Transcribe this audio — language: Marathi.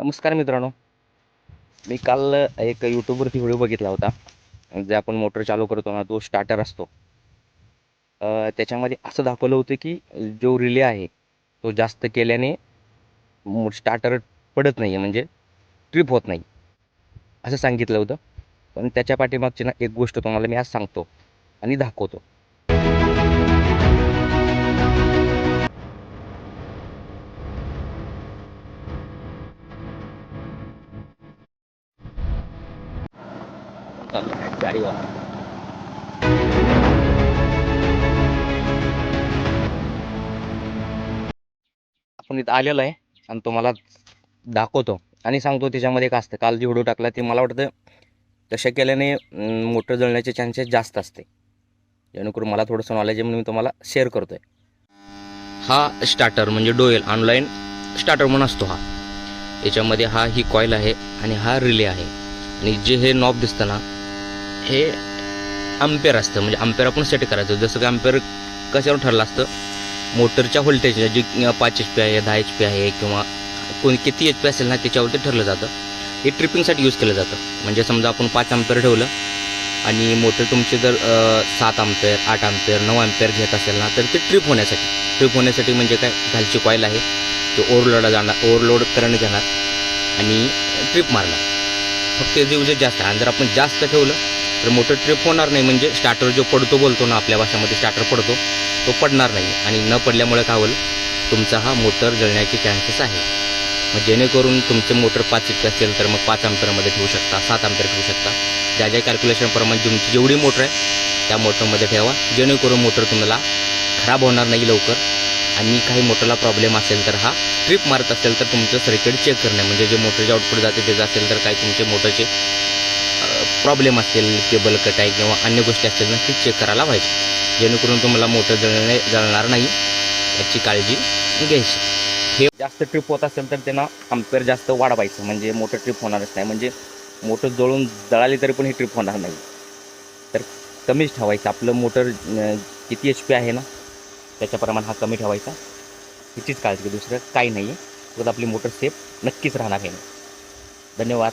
नमस्कार मित्रांनो. मी काल एक यूट्यूबवरती व्हिडिओ बघितला होता. जे आपण मोटर चालू करतो ना तो स्टार्टर असतो. त्याच्यामध्ये असं दाखवलं होतं की जो रिले आहे तो जास्त केल्याने स्टार्टर पडत नाही आहे म्हणजे ट्रिप होत नाही. असं सांगितलं होतं. पण त्याच्या पाठीमागची ना एक गोष्ट तुम्हाला मी आज सांगतो आणि दाखवतो. गाडीवर. आपण इथं आलेलो आहे आणि तुम्हाला दाखवतो. आणि सांगतो त्याच्यामध्ये काय असतं. काल जे हुडू टाकला ते मला वाटतं तशा केल्याने मोटर जळण्याचे चान्सेस जास्त असते. जेणेकरून मला थोडंसं नॉलेज आहे म्हणून मी तुम्हाला शेअर करतो आहे हा स्टार्टर म्हणजे डोएल ऑनलाईन स्टार्टर म्हणून असतो हा. याच्यामध्ये हा ही कॉईल आहे आणि हा रिले आहे. आणि जे हे नॉब दिसतं ना हे अम्पेअर असतं म्हणजे अम्पेअर आपण सेट करायचं. जसं की अम्पेअर कशावर ठरलं असतं? मोटरच्या व्होल्टेज जी पाच एच पी आहे दहा एच पी आहे किंवा कोणी किती एच पी असेल ना त्याच्यावरती ठरलं जातं. हे ट्रिपिंगसाठी यूज केलं जातं. म्हणजे समजा आपण पाच अम्पेअर ठेवलं आणि मोटर तुमचे जर सात अम्पेअर आठ अम्पेअर नऊ अम्पेअर घेत असेल ना तर ते ट्रिप होण्यासाठी. ट्रिप होण्यासाठी म्हणजे काय? घालची कॉईल आहे ते ओव्हरलोडला जाणार ओव्हरलोड करंट घेणार आणि ट्रिप मारणार. फक्त त्याचे जास्त. आहे आणि जर आपण जास्त ठेवलं तर मोटर ट्रिप होणार नाही. म्हणजे स्टार्टर जो पडतो बोलतो ना आपल्या भाषेमध्ये स्टार्टर पडतो तो पडणार नाही. आणि न पडल्यामुळे काय होईल? तुमचा हा मोटर जळण्याचे चान्सेस आहे. मग जेणेकरून तुमचे मोटर पाच इतके असेल तर मग पाच अँपेअरमध्ये ठेवू शकता सात अंतर ठेवू शकता. ज्या ज्या कॅल्क्युलेशनप्रमाणे तुमची जेवढी मोटर आहे त्या मोटरमध्ये ठेवा. जेणेकरून मोटर तुम्हाला खराब होणार नाही लवकर. आणि काही मोटरला प्रॉब्लेम असेल तर हा ट्रिप मारत असेल तर तुमचं सर्किट चेक करणे म्हणजे जे मोटरचे आउटपुट जाते त्याचं असेल तर काही तुमचे मोटरचे प्रॉब्लेम असेल केबल कट आहे किंवा अन्य गोष्टी असतील ना ती चेक करायला पाहिजे. जेणेकरून तुम्हाला मोटर जळणे जळणार नाही याची काळजी घ्यायची. हे जास्त ट्रिप होत असेल तर त्यांना अम्पेअर जास्त वाढवायचं. म्हणजे मोटर ट्रिप होणारच नाही. म्हणजे मोटर जळून जळाली तरी पण ही ट्रिप होणार नाही. तर कमीच ठेवायचं. आपलं मोटर किती एच पी आहे ना त्याच्याप्रमाणे हा कमी ठेवायचा. हिचीच काळजी दुसरं काही नाही आहे आपली मोटर सेफ नक्कीच राहणार आहे. धन्यवाद.